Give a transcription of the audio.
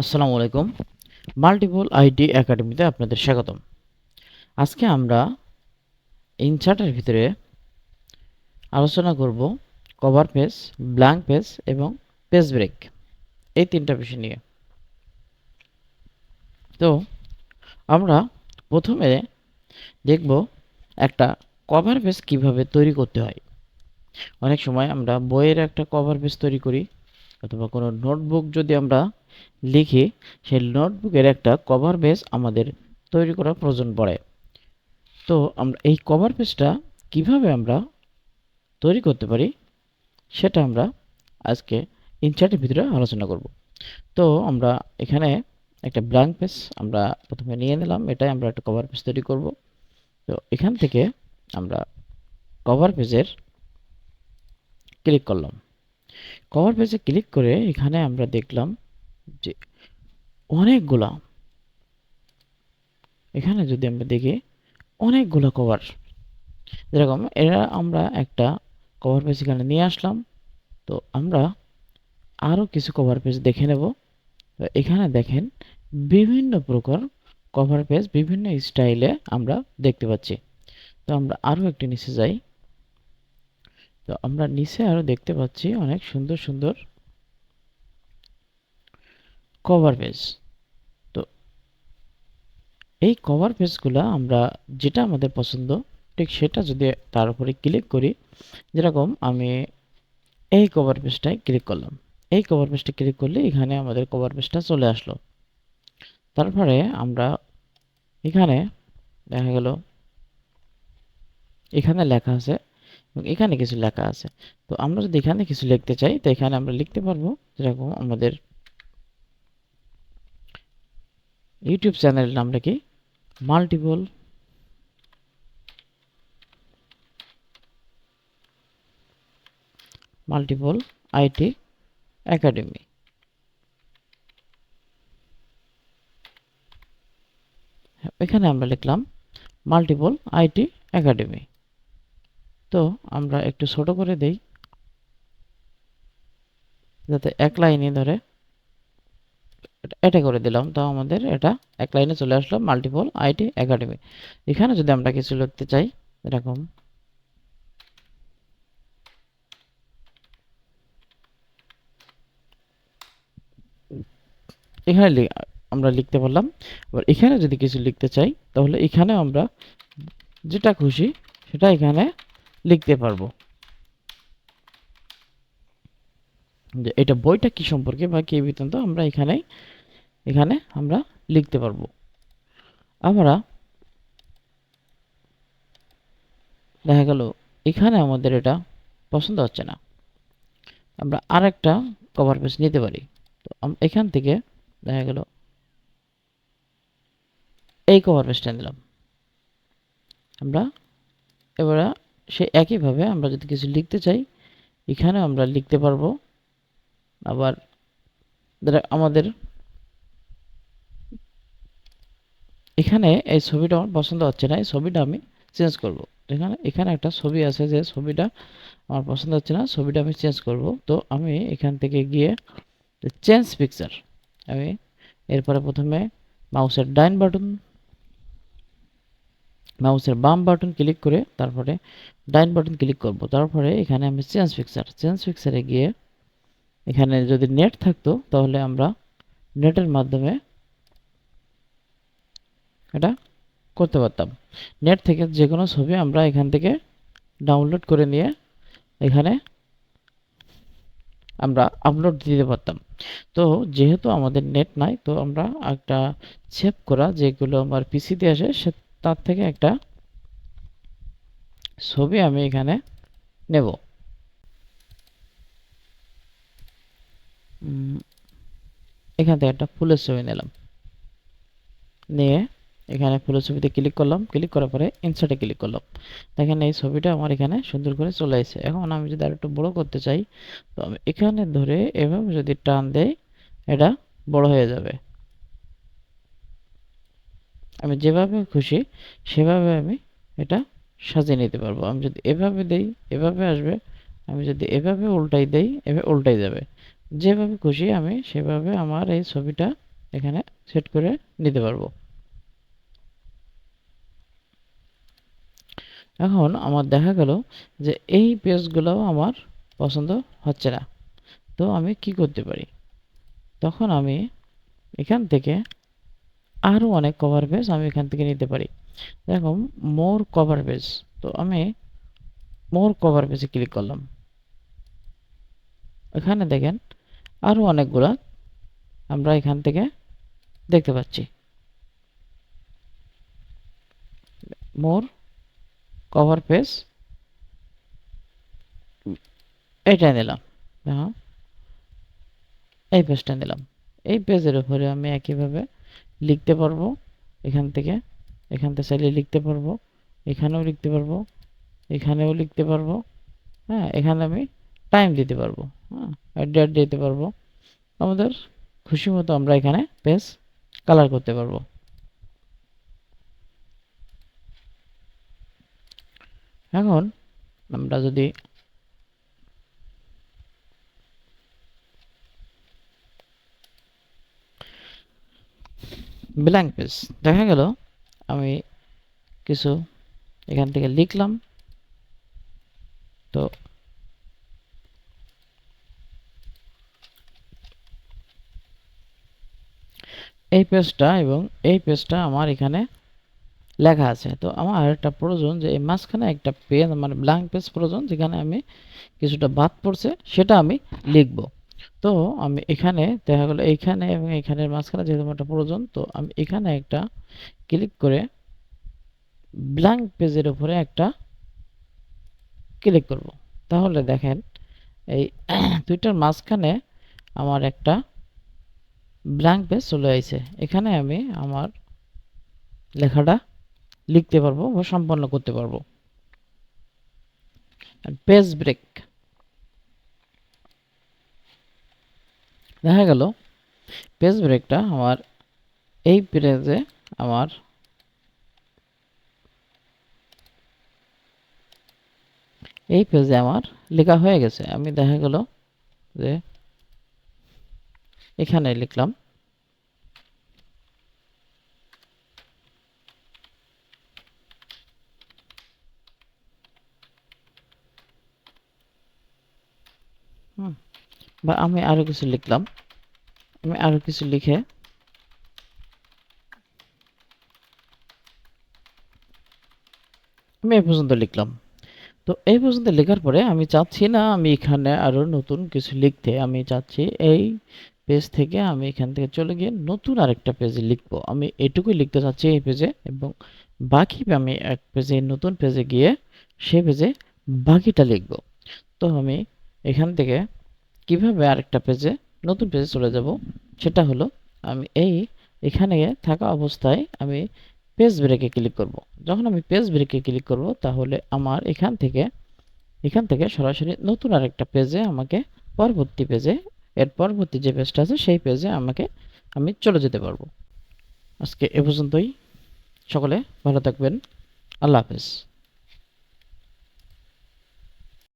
আসসালামু আলাইকুম। Multiple ID একাডেমিতে আপনাদের স্বাগতম। আজকে আমরা ইনসার্টের ভিতরে আলোচনা করব কভার পেজ, ব্ল্যাঙ্ক পেজ এবং পেজ ব্রেক এই তিনটা বিষয় নিয়ে। তো আমরা প্রথমে দেখব একটা কভার পেজ কীভাবে তৈরি করতে হয়। অনেক সময় আমরা বইয়ের একটা কভার পেজ তৈরি করি অথবা কোনো নোটবুক যদি আমরা লিখি সেই নোটবুকের একটা কভার পেজ আমাদের তৈরি করার প্রয়োজন পড়ে। তো আমরা এই কভার পেজটা কীভাবে আমরা তৈরি করতে পারি সেটা আমরা আজকে ইনচার্টের ভিতরে আলোচনা করব। তো আমরা এখানে একটা ব্ল্যাঙ্ক পেজ আমরা প্রথমে নিয়ে নিলাম, এটাই আমরা একটা কভার পেজ তৈরি করব। তো এখান থেকে আমরা কভার পেজের ক্লিক করলাম। কভার পেজে ক্লিক করে এখানে আমরা দেখলাম যে অনেকগুলা, এখানে যদি আমরা দেখি, অনেকগুলো কভার যেরকম এরা আমরা একটা কভার পেজ এখানে নিয়ে আসলাম, তো আমরা আরও কিছু কভার পেজ দেখে নেব। এখানে দেখেন, বিভিন্ন প্রকার কভার পেজ বিভিন্ন স্টাইলে আমরা দেখতে পাচ্ছি। তো আমরা আরও একটি নিচে যাই। তো আমরা নিচে আরও দেখতে পাচ্ছি অনেক সুন্দর সুন্দর কভার পেজ তো এই কভার পেজগুলো আমরা যেটা আমাদের পছন্দ, ঠিক সেটা যদি তার উপরে ক্লিক করি, যেরকম আমি এই কভার পেজটায় ক্লিক করলাম। এই কভার পেজটা ক্লিক করলে এখানে আমাদের কভার পেজটা চলে আসলো। তারপরে আমরা এখানে দেখা গেল, এখানে লেখা আছে এখানে কিছু লেখা আছে। তো আমরা যদি এখানে কিছু লিখতে চাই, তো এখানে আমরা লিখতে পারব, যেরকম আমাদের ইউটিউব চ্যানেলের নামটা কি মাল্টিপল মাল্টিপল আইটি একাডেমি। এখানে আমরা লিখলাম মাল্টিপল আইটি একাডেমি। তো আমরা একটু ছোট করে দেই, যাতে এক লাইনে ধরে এটা করে দিলাম। তো আমাদের এটা এক লাইনে চলে আসলো মাল্টিপল আইটি একাডেমি এখানে যদি আমরা কিছু লিখতে চাই, এরকম। এখানে আমরা লিখতে পারলাম। এবার এখানে যদি কিছু লিখতে চাই, তাহলে এখানে আমরা যেটা খুশি সেটা এখানে লিখতে পারব। যে এটা বইটা কি সম্পর্কে বা কি বৃত্তান্ত, আমরা এখানে এখানে আমরা লিখতে পারব। আমরা দেখা গেল, এখানে আমাদের এটা পছন্দ হচ্ছে না। আমরা আরেকটা কভার পেজ নিতে পারি। তো এখান থেকে দেখা গেল, এই কভার পেজটা নিলাম। আমরা এবার সে একইভাবে আমরা যদি কিছু লিখতে চাই এখানে আমরা লিখতে পারব। আবার আমাদের এখানে এই ছবিটা আমার পছন্দ হচ্ছে না, এই ছবিটা আমি চেঞ্জ করব। এখানে এখানে একটা ছবি আছে যে ছবিটা আমার পছন্দ হচ্ছে না, ছবিটা আমি চেঞ্জ করব। তো আমি এখান থেকে গিয়ে চেঞ্জ পিকচার আমি এরপরে প্রথমে মাউসের ডাইন বাটন, মাউসের বাম বাটন ক্লিক করে তারপরে ডাইন বাটন ক্লিক করব। তারপরে এখানে আমি চেঞ্জ পিকচার চেঞ্জ পিকচারে গিয়ে এখানে যদি নেট থাকতো, তাহলে আমরা নেটের মাধ্যমে এটা করতে পারতাম। নেট থেকে যে কোনো ছবি আমরা এখান থেকে ডাউনলোড করে নিয়ে এখানে আমরা আপলোড দিতে পারতাম। তো যেহেতু আমাদের নেট নাই, তো আমরা একটা সেভ করা যেগুলো আমার পিসিতে আসে, সে তার থেকে একটা ছবি আমি এখানে নেব। এখান থেকে একটা ফুলের ছবি নিলাম। নিয়ে এখানে ফুলের ছবিতে ক্লিক করলাম ক্লিক করার পরে ইনসার্টে ক্লিক করলাম। দেখেন এই ছবিটা আমার এখানে সুন্দর করে চলে এসেছে। এখন আমি যদি আর একটু বড় করতে চাই, তো আমি এখানে ধরে এভাবে যদি টান দেই, এটা বড় হয়ে যাবে। আমি যেভাবে খুশি, সেভাবে আমি এটা সাজিয়ে নিতে পারব। আমি যদি এভাবে দেই, এভাবে আসবে। আমি যদি এভাবে উল্টাই দেই, এভাবে উল্টাই যাবে। যেভাবে খুশি আমি সেভাবে আমার এই ছবিটা এখানে সেট করে নিতে পারব। এখন আমার দেখা গেল যে এই পেজগুলোও আমার পছন্দ হচ্ছে না। তো আমি কি করতে পারি? তখন আমি এখান থেকে আরও অনেক কভার পেজ আমি এখান থেকে নিতে পারি। দেখো মোর কভার পেজ তো আমি মোর কভার পেজে ক্লিক করলাম। এখানে দেখেন আরও অনেকগুলা আমরা এখান থেকে দেখতে পাচ্ছি। মোর কভার পেজ এটা নিলাম। হ্যাঁ এই পেজটা নিলাম। এই পেজের উপরে আমি একইভাবে লিখতে পারব। এখান থেকে এখান থেকে চাইলে লিখতে পারব। এখানেও লিখতে পারব। এখানেও লিখতে পারব। হ্যাঁ এখানে আমি টাইম দিতে পারব। হ্যাঁ ডেট দিতে পারব। আমাদের খুশি মতো আমরা এখানে পেজ কালার করতে পারব। এখন আমরা যদি ব্ল্যাঙ্ক পেজ দেখা গেল, আমি কিছু এখান থেকে লিখলাম। তো এই পেজটা এবং এই পেজটা আমার এখানে লেখা আছে। তো আমার একটা প্রয়োজন যে এই মাঝখানে একটা পেজ মানে ব্ল্যাঙ্ক পেজ প্রয়োজন, যেখানে আমি কিছুটা বাদ পড়ছে, সেটা আমি লিখব। তো আমি এখানে, দেখা গেলো এইখানে এবং এইখানের মাঝখানে যেহেতু একটা প্রয়োজন, তো আমি এখানে একটা ক্লিক করে ব্ল্যাঙ্ক পেজের উপরে একটা ক্লিক করব। তাহলে দেখেন, এই দুইটার মাঝখানে আমার একটা ব্ল্যাঙ্ক পেজ চলে আসছে এখানে আমি আমার লেখাটা লিখতে পারব বা সম্পন্ন করতে পারব। পেজ ব্রেক দেখা গেল পেজ ব্রেকটা আমার এই পেজে আমার এই পেজে আমার লেখা হয়ে গেছে। আমি দেখা গেল যে এখানে লিখলাম বা আমি আরও কিছু লিখলাম। আমি আরও কিছু লিখে আমি এই পর্যন্ত লিখলাম। তো এই পর্যন্ত লেখার পরে আমি চাচ্ছি না আমি এখানে আরও নতুন কিছু লিখতে, আমি চাচ্ছি এই পেজ থেকে আমি এখান থেকে চলে গিয়ে নতুন আরেকটা পেজে লিখব। আমি এটুকুই লিখতে চাচ্ছি এই পেজে এবং বাকি আমি এক পেজে, নতুন পেজে গিয়ে সে পেজে বাকিটা লিখব। তো আমি এখান থেকে কীভাবে আরেকটা পেজে নতুন পেজে চলে যাব? সেটা হলো, আমি এই এখানে থাকা অবস্থায় আমি পেজ ব্রেকে ক্লিক করব। যখন আমি পেজ ব্রেকে ক্লিক করব, তাহলে আমার এখান থেকে এখান থেকে সরাসরি নতুন আরেকটা পেজে আমাকে পরবর্তী পেজে এর পরবর্তী যে পেজটা আছে, সেই পেজে আমাকে আমি চলে যেতে পারব। আজকে এ পর্যন্তই। সকলে ভালো থাকবেন। আল্লাহ হাফেজ।